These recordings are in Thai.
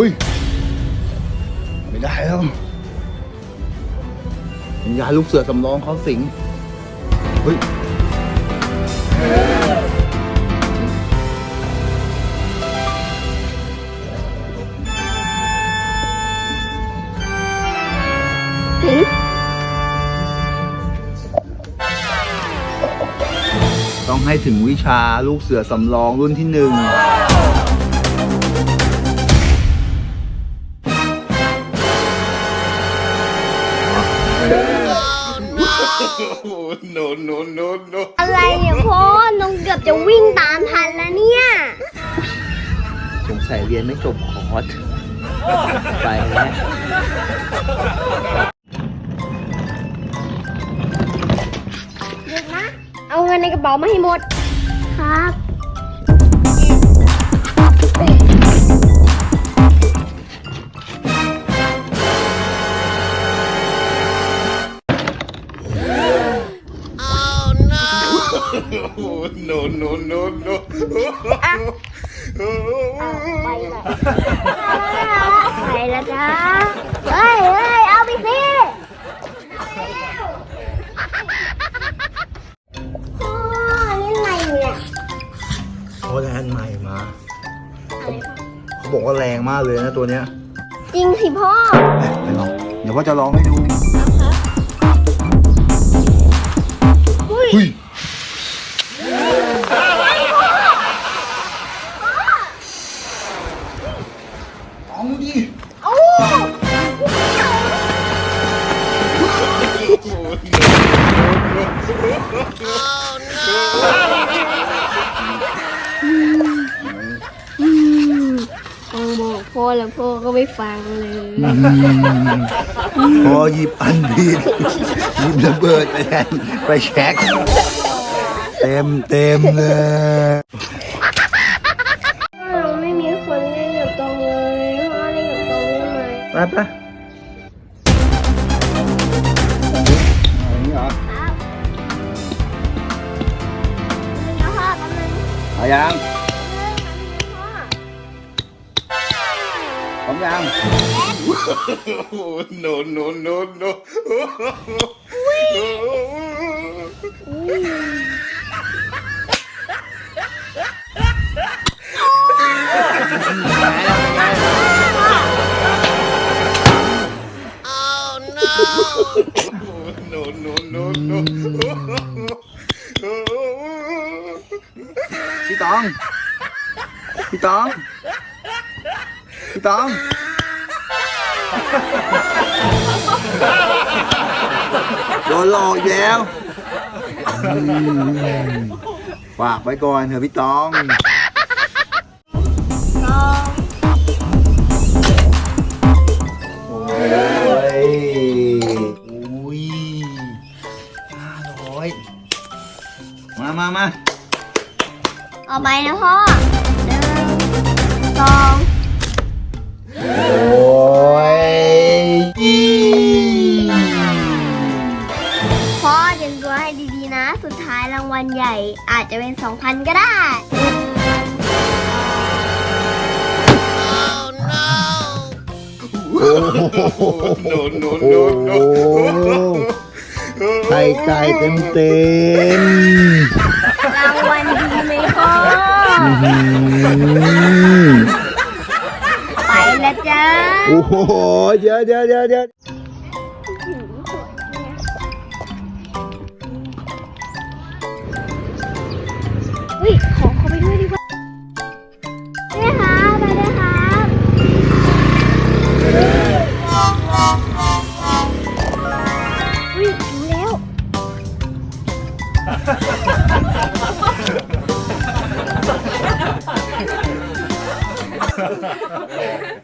ฮ้ย ไม่ได้แล้ววิญญาณลูกเสือสำรองเขาสิง เฮ้ยต้องให้ถึงวิชาลูกเสือสำรองรุ่นที่หนึ่ง no, no, no, no. อะไรเนี่ยพ่อน้องเกือบจะวิ่งตามทันแล้วเนี่ย สงสัยเรียนไม่จบคอร์สไปแล้วเด็กนะ เอาเงินในกระเป๋ามาให้หมด ครับ no, no, no, no. ไปลยไปแล้วจ้าเฮ้ยเฮ้ยเอาไปสิพ่อเล่นอะไรเนี่ยเขาแลนใหม่มา เขาบอกว่าแรงมากเลยนะตัวเนี้ยจริงสิพ่อ ไปลองเดี๋ยวพ่อจะลองให้ดูเฮ้ย พ่อแล้วพ่อก็ไม่ฟังเลย พอหยิบอันผิดหยิบระเบิดไปแทนไปแช็คเต็มเต็มเลยเราไม่มีคนเล่นกับตองเลยพ่อเล่นกับตองได้ไหมไปไปอันนี้เหรอครับเดี๋ยวพ่อแป๊บนึงเอายัง พร้อมยัง no, no, no, no. โ no, no, no, no. พี่ตอง พี่ตองพี่ตองโดนหลอกอีกแล้วอืมฝากไว้ก่อนเถอะพี่ตองโอ้ยอุ้ยห้าร้อยมามามา เอาไปนะพ่อหนึ่งสอง โอ้ยอีพ่อเตรียมตัวให้ดีๆนะ สุดท้ายรางวัลใหญ่อาจจะเป็นสองพันก็ได้ no, no, โอ้ no, โห no. ใส่ใจเต็มเต็มรางวัลดีไหมพ่อ ๆะจ๊ะโอ้โหเยอะเยอะเยอะเยอะเฮ้ยขอเขาไปด้วยดีกว่าแม่ครับไปด้วยครับเฮ้ยรู้แล้ว Yeah.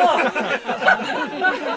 ハハハハ!